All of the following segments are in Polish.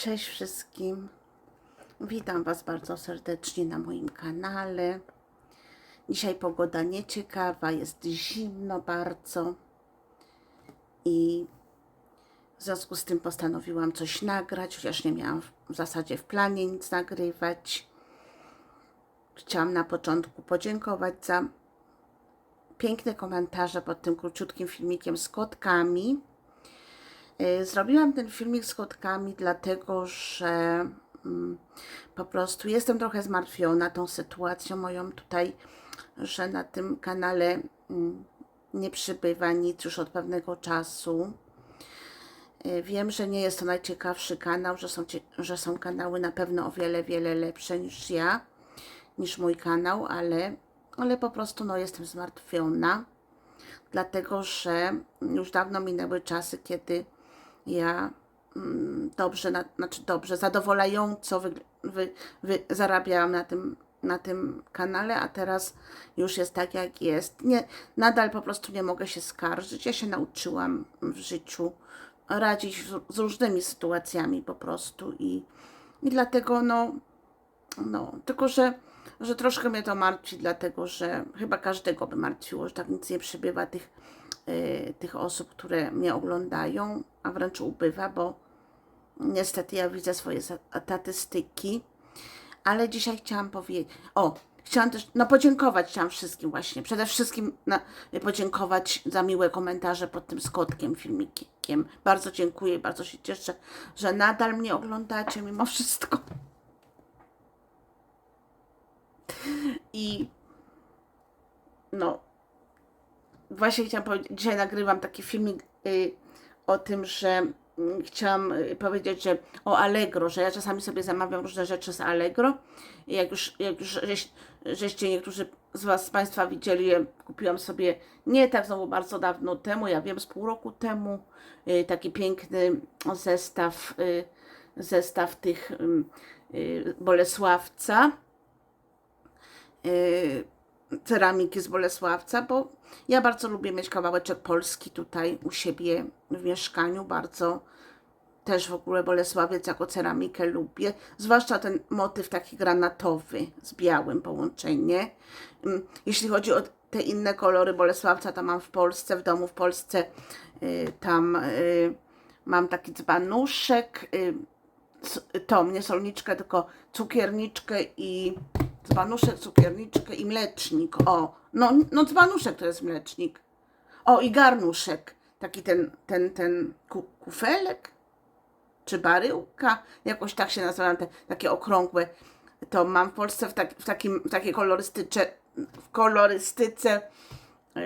Cześć wszystkim. Witam Was bardzo serdecznie na moim kanale. Dzisiaj pogoda nieciekawa, jest zimno bardzo i w związku z tym postanowiłam coś nagrać, chociaż nie miałam w- zasadzie w planie nic nagrywać. Chciałam na początku podziękować za piękne komentarze pod tym króciutkim filmikiem z kotkami. Y, Zrobiłam ten filmik z kotkami, dlatego że mm, po prostu jestem trochę zmartwiona tą sytuacją moją tutaj, że na tym kanale mm, nie przybywa nic już od pewnego czasu. Y, Wiem, że nie jest to najciekawszy kanał, że są, że są kanały na pewno o wiele, wiele lepsze niż ja, niż mój kanał, ale, ale po prostu no, jestem zmartwiona, dlatego że już dawno minęły czasy, kiedy ja mm, dobrze, na, znaczy dobrze, zadowalająco wy, wy, wy, zarabiałam na tym, na tym kanale, a teraz już jest tak, jak jest. Nie, nadal po prostu nie mogę się skarżyć. Ja się nauczyłam w życiu radzić w, z różnymi sytuacjami po prostu i, i dlatego no, no, tylko że, że troszkę mnie to martwi, dlatego że chyba każdego by martwiło, że tak nic nie przybywa tych, y, tych osób, które mnie oglądają, a wręcz ubywa, bo niestety ja widzę swoje statystyki, ale dzisiaj chciałam powiedzieć, o, chciałam też, no podziękować chciałam wszystkim właśnie, przede wszystkim na, podziękować za miłe komentarze pod tym skotkiem filmikiem. Bardzo dziękuję, bardzo się cieszę, że nadal mnie oglądacie mimo wszystko. I no, właśnie chciałam powiedzieć, dzisiaj nagrywam taki filmik y, o tym, że mm, chciałam y, powiedzieć, że o Allegro, że ja czasami sobie zamawiam różne rzeczy z Allegro. I jak już, jak już żeś, żeście niektórzy z Was, z Państwa widzieli, kupiłam sobie nie tak znowu bardzo dawno temu, ja wiem, z pół roku temu, y, taki piękny zestaw, y, zestaw tych ym, y, Bolesławca y, ceramiki z Bolesławca, bo ja bardzo lubię mieć kawałeczek Polski tutaj u siebie w mieszkaniu, bardzo też w ogóle Bolesławiec jako ceramikę lubię, zwłaszcza ten motyw taki granatowy z białym połączenie. Ym, Jeśli chodzi o te inne kolory Bolesławca, to mam w Polsce, w domu w Polsce, y, tam y, mam taki dzbanuszek, y, tą, nie solniczkę, tylko cukierniczkę i dzbanuszek, cukierniczkę i mlecznik. O, no, no dzbanuszek to jest mlecznik. O, i garnuszek. Taki ten, ten, ten ku, kufelek, czy baryłka, jakoś tak się nazywają te takie okrągłe. To mam w Polsce w, tak, w, takim, w takiej kolorystyce, w kolorystyce yy,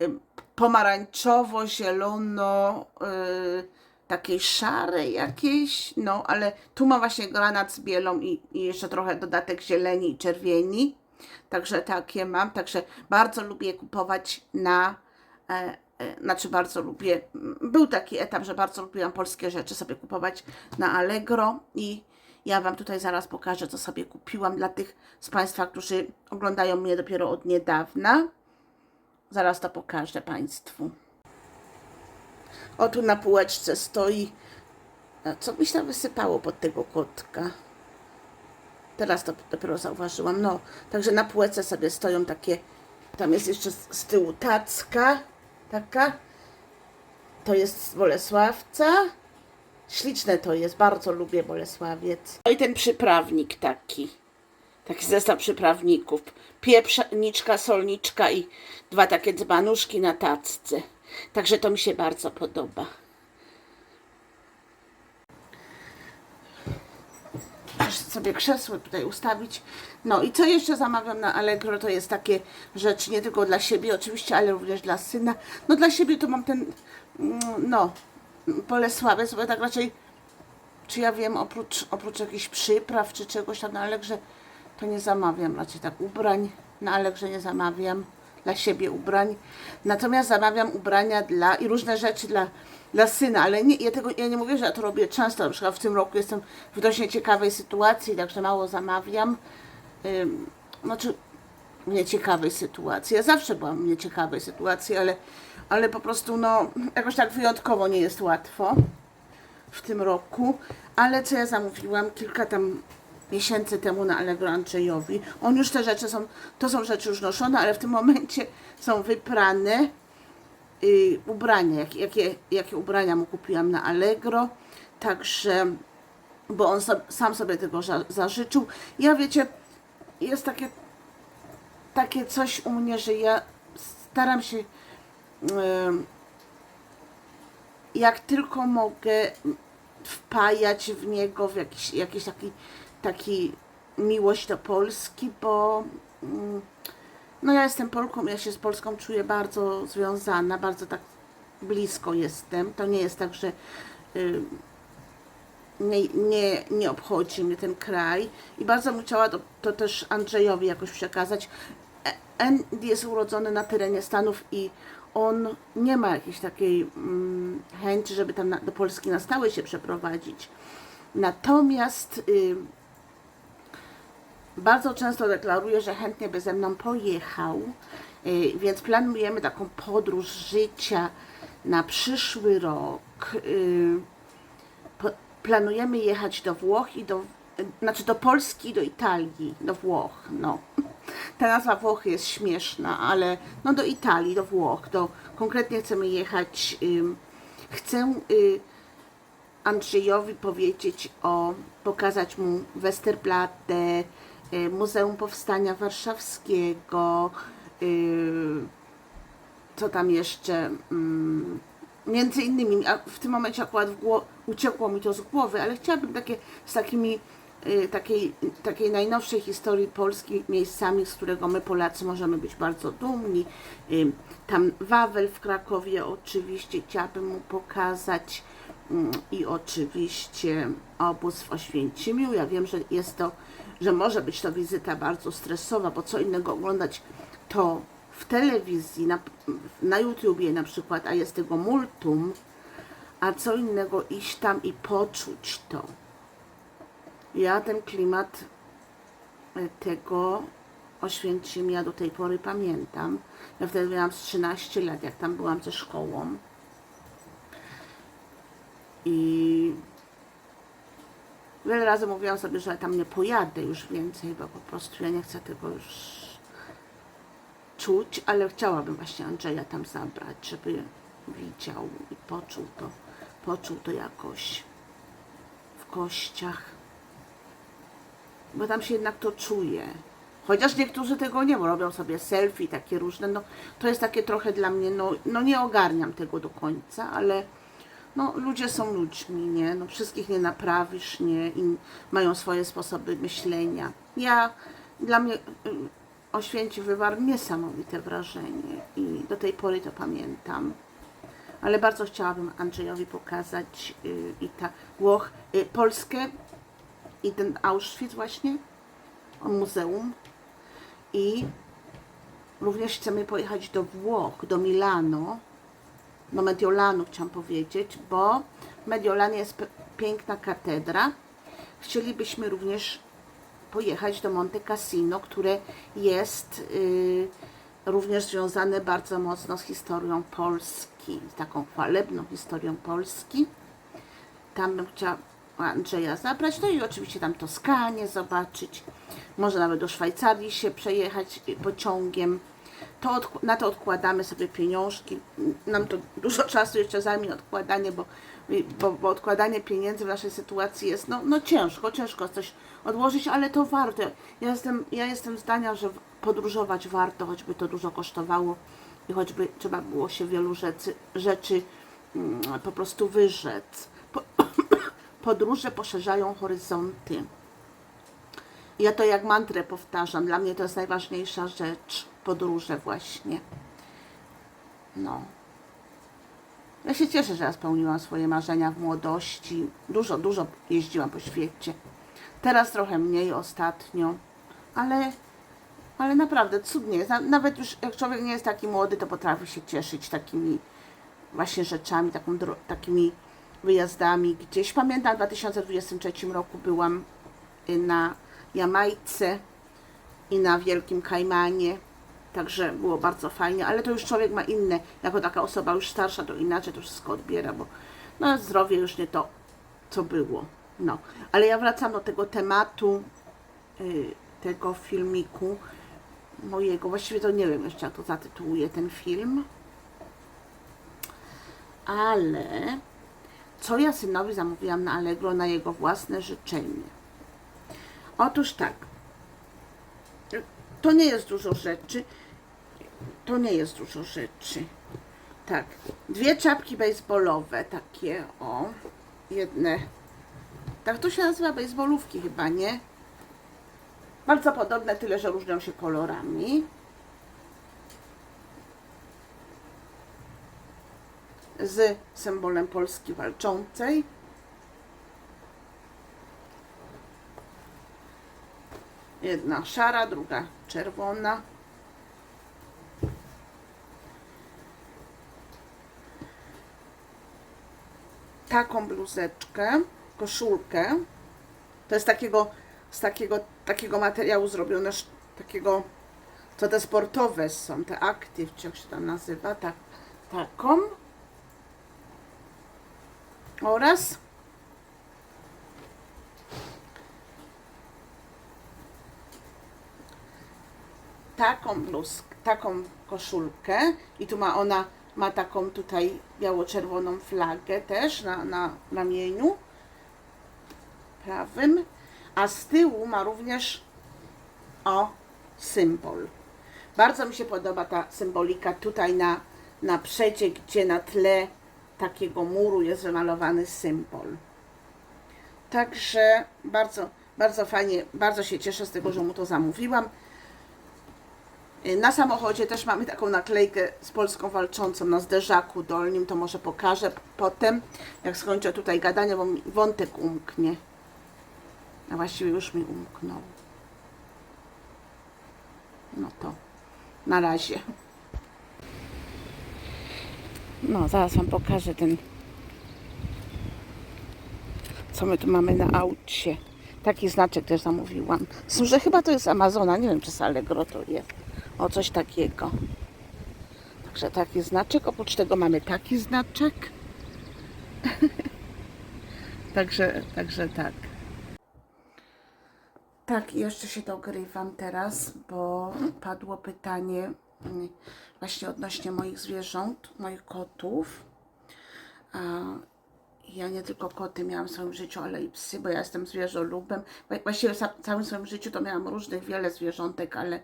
yy, pomarańczowo, zielono, yy, takiej szarej jakiejś, no ale tu mam właśnie granat z bielą i, i jeszcze trochę dodatek zieleni i czerwieni. Także takie mam, także bardzo lubię kupować na, e, e, znaczy bardzo lubię, był taki etap, że bardzo lubiłam polskie rzeczy sobie kupować na Allegro i ja Wam tutaj zaraz pokażę, co sobie kupiłam dla tych z Państwa, którzy oglądają mnie dopiero od niedawna. Zaraz to pokażę Państwu. O, tu na półeczce stoi. A Co mi się tam wysypało pod tego kotka? Teraz to dopiero zauważyłam. No, także na półce sobie stoją takie. Tam jest jeszcze z tyłu tacka. Taka. To jest z Bolesławca. Śliczne to jest, bardzo lubię Bolesławiec. No i ten przyprawnik taki. Taki zestaw przyprawników. Pieprzniczka, solniczka i dwa takie dzbanuszki na tacce. Także to mi się bardzo podoba. Muszę sobie krzesło tutaj ustawić. No i co jeszcze zamawiam na Allegro, to jest takie rzeczy nie tylko dla siebie oczywiście, ale również dla syna. No dla siebie to mam ten, mm, no, Bolesławiec, bo tak raczej, czy ja wiem, oprócz, oprócz jakichś przypraw czy czegoś tam na Allegrze, to nie zamawiam raczej tak ubrań. Na Allegrze nie zamawiam dla siebie ubrań. Natomiast zamawiam ubrania dla i różne rzeczy dla, dla syna, ale nie, ja, tego, ja nie mówię, że ja to robię często. Na przykład w tym roku jestem w dość nieciekawej sytuacji, także mało zamawiam. Ym, znaczy, nieciekawej sytuacji. Ja zawsze byłam w nieciekawej sytuacji, ale, ale po prostu no, jakoś tak wyjątkowo nie jest łatwo. w tym roku, ale co ja zamówiłam kilka tam miesięcy temu na Allegro Andrzejowi. On już te rzeczy są, to są rzeczy już noszone, ale w tym momencie są wyprane y, ubrania, jak, jakie, jakie ubrania mu kupiłam na Allegro, także, bo on so, sam sobie tego za, zażyczył. Ja wiecie, jest takie, takie coś u mnie, że ja staram się em, jak tylko mogę wpajać w niego w jakiś, jakiś taki, taki miłość do Polski, bo mm, no ja jestem Polką, ja się z Polską czuję bardzo związana, bardzo tak blisko jestem. To nie jest tak, że y, nie, nie, nie obchodzi mnie ten kraj i bardzo bym chciała to, to też Andrzejowi jakoś przekazać. E- Andy jest urodzony na terenie Stanów i on nie ma jakiejś takiej mm, chęci, żeby tam na, do Polski na stałe się przeprowadzić. Natomiast y, bardzo często deklaruje, że chętnie by ze mną pojechał, y, więc planujemy taką podróż życia na przyszły rok. Y, po, planujemy jechać do Włoch i do, y, znaczy do Polski do Italii, do Włoch, no. Ta nazwa Włochy jest śmieszna, ale no do Italii, do Włoch, do, konkretnie chcemy jechać, chcę y, Andrzejowi powiedzieć o, pokazać mu Westerplatte, y, Muzeum Powstania Warszawskiego, y, co tam jeszcze, mm, między innymi, a w tym momencie akurat w uciekło mi to z głowy, ale chciałabym takie, z takimi, takiej, takiej najnowszej historii Polski miejscami, z którego my Polacy możemy być bardzo dumni. Y, Tam Wawel w Krakowie oczywiście chciałabym mu pokazać mm, i oczywiście obóz w Oświęcimiu. Ja wiem, że jest to, że może być to wizyta bardzo stresowa, bo co innego oglądać to w telewizji, na, na YouTubie na przykład, a jest tego multum, a co innego iść tam i poczuć to. Ja ten klimat e, tego Oświęcimia do tej pory pamiętam. Ja wtedy miałam z 13 lat, jak tam byłam ze szkołą. I wiele razy mówiłam sobie, że tam nie pojadę już więcej, bo po prostu ja nie chcę tego już czuć, ale chciałabym właśnie Andrzeja tam zabrać, żeby widział i poczuł to, poczuł to jakoś w kościach. Bo tam się jednak to czuje. Chociaż niektórzy tego nie robią sobie selfie takie różne, no to jest takie trochę dla mnie, no, no nie ogarniam tego do końca, ale no ludzie są ludźmi, nie? No wszystkich nie naprawisz, nie? I mają swoje sposoby myślenia. Ja, dla mnie y, Oświęcim wywarł niesamowite wrażenie i do tej pory to pamiętam. Ale bardzo chciałabym Andrzejowi pokazać y, i ta Włoch, y, Polskę i ten Auschwitz właśnie, muzeum. I również chcemy pojechać do Włoch, do Milano, do Mediolanu chciałam powiedzieć, bo w Mediolanie jest piękna katedra. Chcielibyśmy również pojechać do Monte Cassino, które jest y, również związane bardzo mocno z historią Polski, z taką chwalebną historią Polski. Tam bym chciała Andrzeja zabrać, no i oczywiście tam Toskanię zobaczyć. Może nawet do Szwajcarii się przejechać pociągiem. To na to odkładamy sobie pieniążki. Nam to dużo czasu jeszcze zajmie odkładanie, bo, bo, bo odkładanie pieniędzy w naszej sytuacji jest no, no ciężko, ciężko coś odłożyć, ale to warto. Ja jestem, ja jestem zdania, że podróżować warto, choćby to dużo kosztowało i choćby trzeba było się wielu rzeczy, rzeczy mm, po prostu wyrzec. Po, podróże poszerzają horyzonty. Ja to jak mantrę powtarzam. Dla mnie to jest najważniejsza rzecz. Podróże właśnie. No. Ja się cieszę, że ja spełniłam swoje marzenia w młodości. Dużo, dużo jeździłam po świecie. Teraz trochę mniej ostatnio, ale, ale naprawdę cudnie Nawet już jak człowiek nie jest taki młody, to potrafi się cieszyć takimi właśnie rzeczami, taką, takimi wyjazdami gdzieś. Pamiętam w 2023 roku byłam y, na Jamajce i na Wielkim Kajmanie. Także było bardzo fajnie, ale to już człowiek ma inne, jako taka osoba już starsza, to inaczej to wszystko odbiera, bo no, zdrowie już nie to co było. No, ale ja wracam do tego tematu, y, tego filmiku mojego. Właściwie to nie wiem jeszcze, jak to zatytułuję ten film. Ale co ja synowi zamówiłam na Allegro na jego własne życzenie? Otóż tak. To nie jest dużo rzeczy. To nie jest dużo rzeczy. Tak. Dwie czapki baseballowe, takie o. Jedne. Tak to się nazywa baseballówki chyba, nie? Bardzo podobne, tyle że różnią się kolorami. Z symbolem Polski walczącej. Jedna szara, druga czerwona. Taką bluzeczkę, koszulkę. To jest takiego, z takiego, takiego materiału zrobione, takiego, co te sportowe są, te active, czy jak się tam nazywa, tak, taką. Oraz? Taką bluzkę, taką koszulkę. I tu ma ona, ma taką tutaj biało-czerwoną flagę też na, na ramieniu prawym, a z tyłu ma również o symbol. Bardzo mi się podoba ta symbolika tutaj na, na przedzie, gdzie na tle takiego muru jest wymalowany symbol. Także bardzo, bardzo fajnie, bardzo się cieszę z tego, że mu to zamówiłam. Na samochodzie też mamy taką naklejkę z Polską Walczącą na zderzaku dolnym, to może pokażę potem, jak skończę tutaj gadanie, bo mi wątek umknie. A właściwie już mi umknął. No to na razie. No, zaraz Wam pokażę ten, co my tu mamy na aucie. Taki znaczek też zamówiłam. Z- Że chyba to jest Amazona, nie wiem czy z Allegro to jest. O, coś takiego. Także taki znaczek. Oprócz tego mamy taki znaczek. także, także tak. Tak, jeszcze się dogrywam teraz, bo padło pytanie właśnie odnośnie moich zwierząt, moich kotów. Ja nie tylko koty miałam w swoim życiu, ale i psy, bo ja jestem zwierzolubem. Wła- Właściwie w ca- całym swoim życiu to miałam różnych, wiele zwierzątek, ale,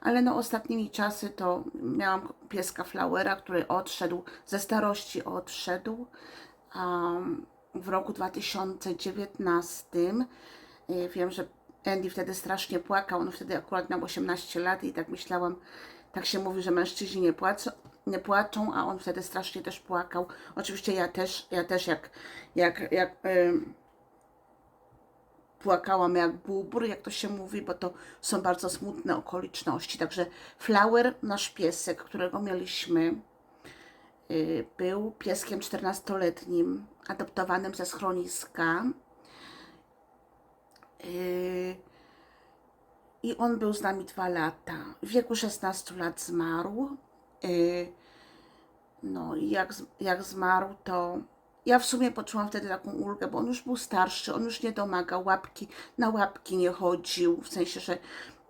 ale no ostatnimi czasy to miałam pieska Flowera, który odszedł, ze starości odszedł. Um, w roku 2019 y, wiem, że Andy wtedy strasznie płakał, on wtedy akurat miał 18 lat i tak myślałam, tak się mówi, że mężczyźni nie płacą, nie płaczą, a on wtedy strasznie też płakał. Oczywiście ja też, ja też jak, jak, jak ym, płakałam jak bubr, jak to się mówi, bo to są bardzo smutne okoliczności. Także Flower, nasz piesek, którego mieliśmy, y, był pieskiem 14-letnim, adoptowanym ze schroniska. Y, I on był z nami dwa lata. W wieku 16 lat zmarł. Y, No i jak, jak zmarł, to ja w sumie poczułam wtedy taką ulgę, bo on już był starszy, on już nie domagał łapki, na łapki nie chodził, w sensie, że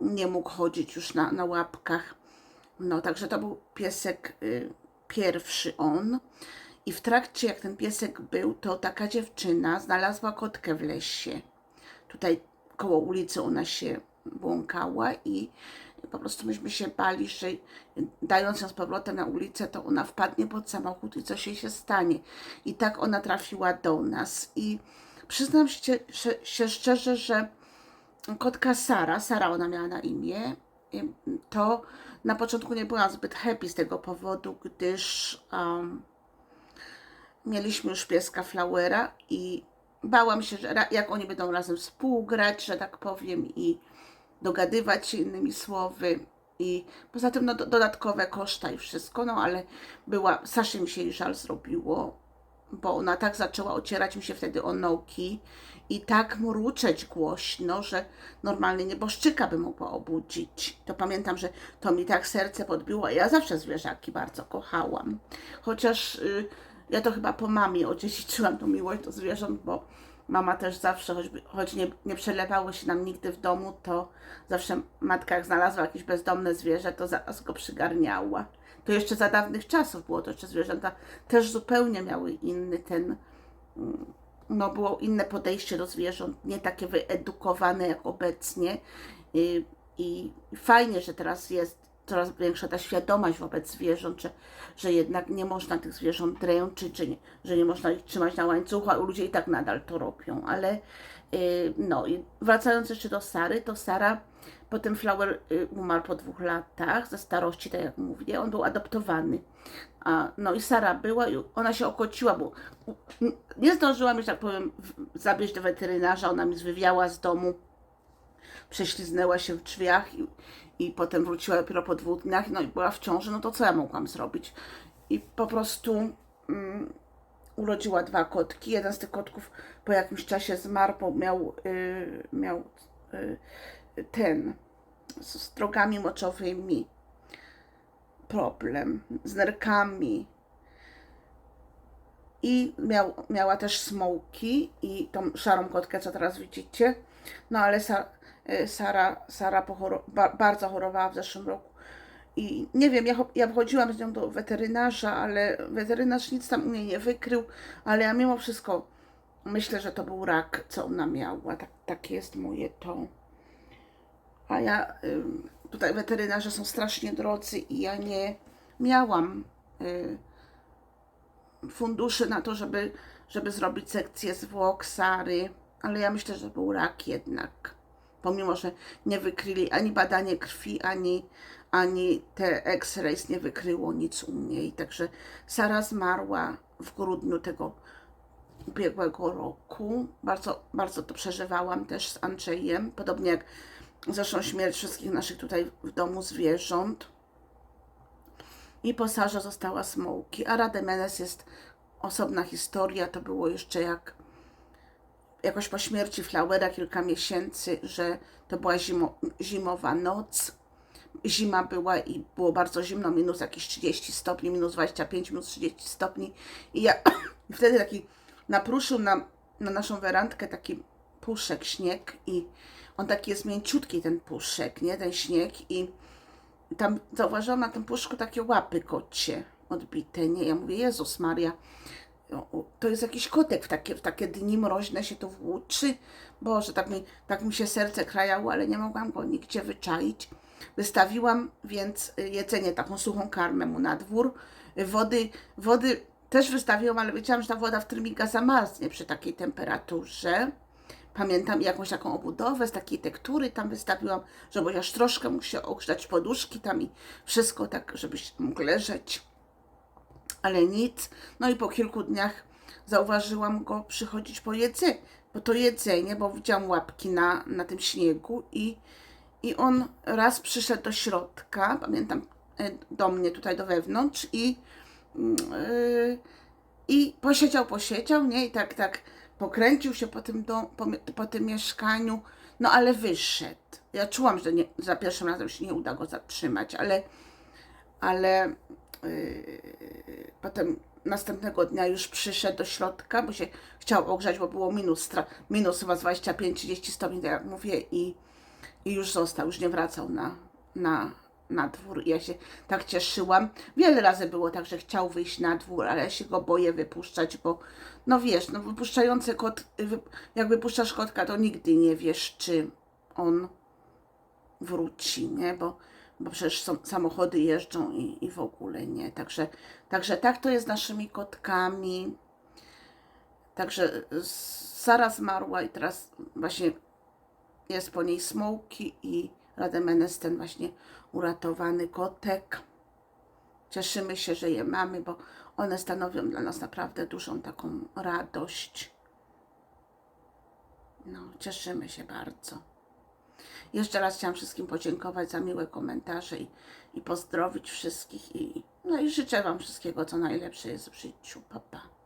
nie mógł chodzić już na, na łapkach. No, także to był piesek y, pierwszy on. I w trakcie, jak ten piesek był, to taka dziewczyna znalazła kotkę w lesie. Tutaj koło ulicy ona się błąkała i po prostu myśmy się bali, że dając ją z powrotem na ulicę, to ona wpadnie pod samochód i coś jej się stanie. I tak ona trafiła do nas. I przyznam się, się, się szczerze, że kotka Sara, Sara ona miała na imię, to na początku nie byłam zbyt happy z tego powodu, gdyż um, mieliśmy już pieska Flowera i bałam się, że jak oni będą razem współgrać, że tak powiem, i dogadywać się innymi słowy. I poza tym no, do, dodatkowe koszta i wszystko, no ale była, Saszy mi się jej żal zrobiło, bo ona tak zaczęła ocierać mi się wtedy o nogi i tak mruczeć głośno, że normalnie nieboszczyka by mogła obudzić. To pamiętam, że to mi tak serce podbiło. Ja zawsze zwierzaki bardzo kochałam. Chociaż y, ja to chyba po mamie odziedziczyłam tą miłość do zwierząt, bo mama też zawsze, choćby, choć nie, nie się nam nigdy w domu, to zawsze matka jak znalazła jakieś bezdomne zwierzę, to zaraz go przygarniała. To jeszcze za dawnych czasów było to jeszcze zwierzęta też zupełnie miały inny ten, mm, no było inne podejście do zwierząt, nie takie wyedukowane jak obecnie. I, i fajnie, że teraz jest coraz większa ta świadomość wobec zwierząt, że, że jednak nie można tych zwierząt dręczyć, że nie, że nie można ich trzymać na łańcuchu, a ludzie i tak nadal to robią. Ale y, no i wracając jeszcze do Sary, to Sara, potem Flower y, umarł po dwóch latach ze starości, tak jak mówię, on był adoptowany. A, no i Sara była i ona się okociła, bo nie zdążyłam, że tak powiem, zabierz do weterynarza, ona mi zwywiała z domu prześliznęła się w drzwiach i, i potem wróciła dopiero po dwóch dniach, no i była w ciąży, no to co ja mogłam zrobić? I po prostu mm, urodziła dwa kotki. Jeden z tych kotków po jakimś czasie zmarł, bo miał, y, miał y, ten z, drogami moczowymi problem, z nerkami. I miał, miała też smoki i tą szarą kotkę, co teraz widzicie. No ale Sara, Sara pochoro, ba, bardzo chorowała w zeszłym roku. I nie wiem, ja, ja wchodziłam z nią do weterynarza, ale weterynarz nic tam u mnie nie wykrył, ale ja mimo wszystko myślę, że to był rak, co ona miała. Tak, takie jest moje to. A ja, tutaj weterynarze są strasznie drodzy i ja nie miałam y, funduszy na to, żeby, żeby zrobić sekcję zwłok Sary, ale ja myślę, że był rak jednak. Pomimo, że nie wykryli ani badanie krwi, ani, ani te X-rays nie wykryło nic u niej. Także Sara zmarła w grudniu tego ubiegłego roku. Bardzo, bardzo to przeżywałam też z Andrzejem, podobnie jak zresztą śmierć wszystkich naszych tutaj w domu zwierząt. I po Sarze została Smołki, a Rademenes jest osobna historia. To było jeszcze jak jakoś po śmierci Flowera kilka miesięcy, że to była zimo, zimowa noc. Zima była i było bardzo zimno, minus jakieś 30 stopni, minus 25, minus 30 stopni. I ja wtedy taki napruszył na, na naszą werandkę taki puszek, śnieg i on taki jest mięciutki ten puszek, nie, ten śnieg i tam zauważyłam na tym puszku takie łapy kocie odbite, nie, ja mówię, Jezus Maria, to jest jakiś kotek w takie, w takie dni mroźne się to włóczy. Boże, tak mi, tak mi się serce krajało, ale nie mogłam go nigdzie wyczaić. Wystawiłam więc y, jedzenie, taką suchą karmę mu na dwór. Y, Wody, wody też wystawiłam, ale wiedziałam, że ta woda w termika zamarznie przy takiej temperaturze. Pamiętam jakąś taką obudowę z takiej tektury tam wystawiłam, żeby chociaż troszkę mógł się ogrzać poduszki tam i wszystko tak, żebyś mógł leżeć ale nic. No i po kilku dniach zauważyłam go przychodzić po jedzenie, po to jedzenie, bo widziałam łapki na, na tym śniegu i, i on raz przyszedł do środka, pamiętam, e, do mnie tutaj do wewnątrz i yy, i posiedział, posiedział, nie? I tak, tak pokręcił się po tym, dom, po, po tym mieszkaniu, no ale wyszedł. Ja czułam, że nie, za pierwszym razem się nie uda go zatrzymać, ale, ale potem następnego dnia już przyszedł do środka, bo się chciał ogrzać, bo było minus, minus chyba z 25-30 stopni, tak jak mówię, i, i już został, już nie wracał na, na, na dwór. I ja się tak cieszyłam. Wiele razy było tak, że chciał wyjść na dwór, ale ja się go boję wypuszczać, bo no wiesz, no wypuszczający kot, jak wypuszczasz kotka, to nigdy nie wiesz, czy on wróci, nie? Bo, bo przecież są, samochody jeżdżą i, i w ogóle nie. Także, także tak to jest z naszymi kotkami. Także Sara zmarła i teraz właśnie jest po niej Smoki i Rademenes, ten właśnie uratowany kotek. Cieszymy się, że je mamy, bo one stanowią dla nas naprawdę dużą taką radość. No, cieszymy się bardzo. Jeszcze raz chciałam wszystkim podziękować za miłe komentarze i, i pozdrowić wszystkich. I, no i życzę Wam wszystkiego, co najlepsze jest w życiu. Pa, pa.